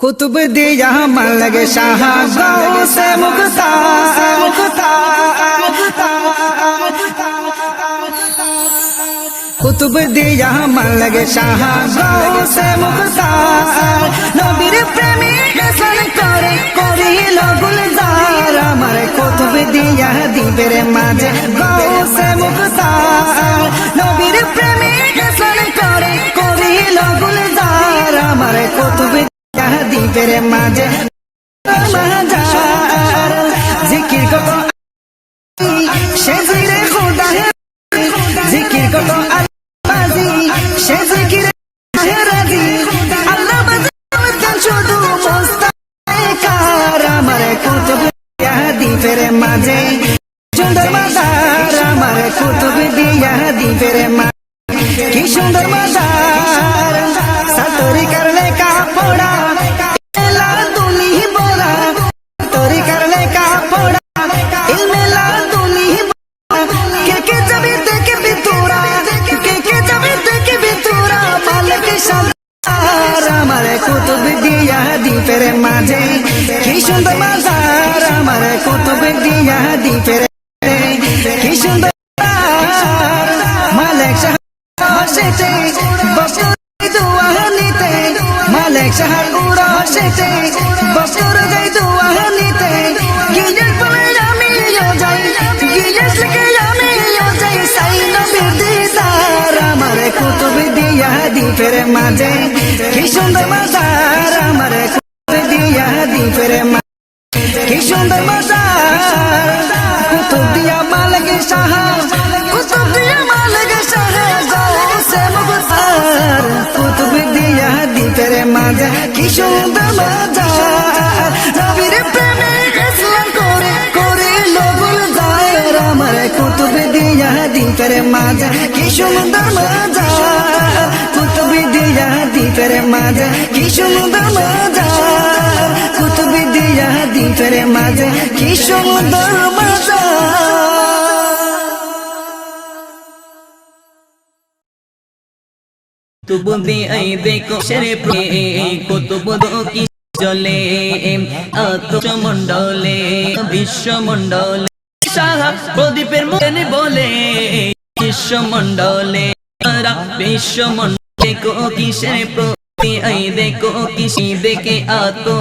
कुतुब दिया मन लगे शाह गौ से मुक्ता मुक्ता कुतुब दिया मन लगे शाह गौ से मुक्ता নবীর প্রেমী হাসান করে করিল গুলজার আমার কুতুব দিয়া দিবের মাঝে গৌ সে মুক্তা দিয়া মাঝে জিকির কত সে জিরে খোদা জিকির কত সে জিকির মাঝে সুন্দর মাঝে। কি সুন্দর মাজার কুতুব দিয়া দ্বীপের মাঝে। কি সুন্দর বাজার আমার কুতুব দিয়া দ্বীপের কি সুন্দর মালিক শাহতে বস্তর মালিক শাহ উড়াসেতে বস্তর যাই দুয়ানিতে দিয়া দীপের মাঝে কি সুন্দর মাজার আমার কুতুব দিয়া দীপের মাঝে কি সুন্দর মাজার কুতুব দিয়া মালগে শাহ কুতুব দিয়া মালগে শাহ গৌসে মুগতার কুতুব দিয়া দীপের মাঝে কি সুন্দর মাজার দিয়া দীপের মাঝে, কি সুন্দর মাজার কুতুব দিয়া দীপের মাঝে, কি সুন্দর মাজার কুতুব দিয়া দীপের মাঝে, কি সুন্দর মাজার কুতুব আই দেখো সেরে কুতুব কি জলে আতচ মন্ডলে বিশ্ব মন্ডলে সাহা প্রদীপের মনে বলে। বিশ্ব মন্ডলে বিশ্ব মন্ডলে কো কিসের প্রতি? আই দেখো কিসি দেখে আতো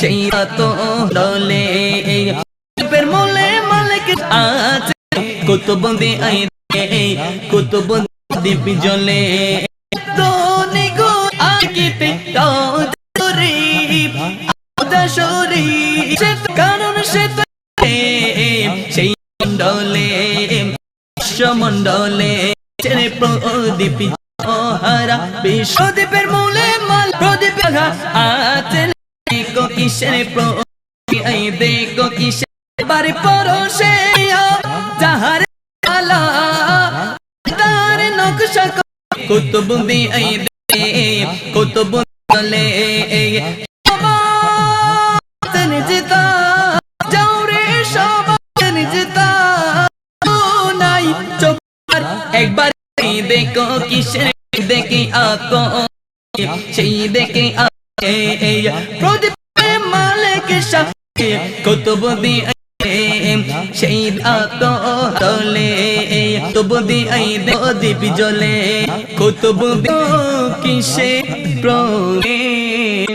সেই আতো প্রদীপের মলে মালিক আছে, কুতুব আই কুতুব দীপ জলে। তোনি গো আকিতে ছেড়ে প্রদীপ হারা বিশ্বদীপের মূলে মাল, প্রদীপ আছে কিসের প্রদীপ দেখো কিসের বারে পরশে যাহার তার নকশা কুতুব দি আই দে কুতুব চলে সবাতন জিতা যাও রে সবাতন জিতা দেখো কিসের দেখে আকো। সেই দেখে আতে প্রদীপ মালিক শাহ কুতুব দি সেই আতো তলে। কুতুব দি আই দীপ জলে কুতুব কিসে প্রদীপ?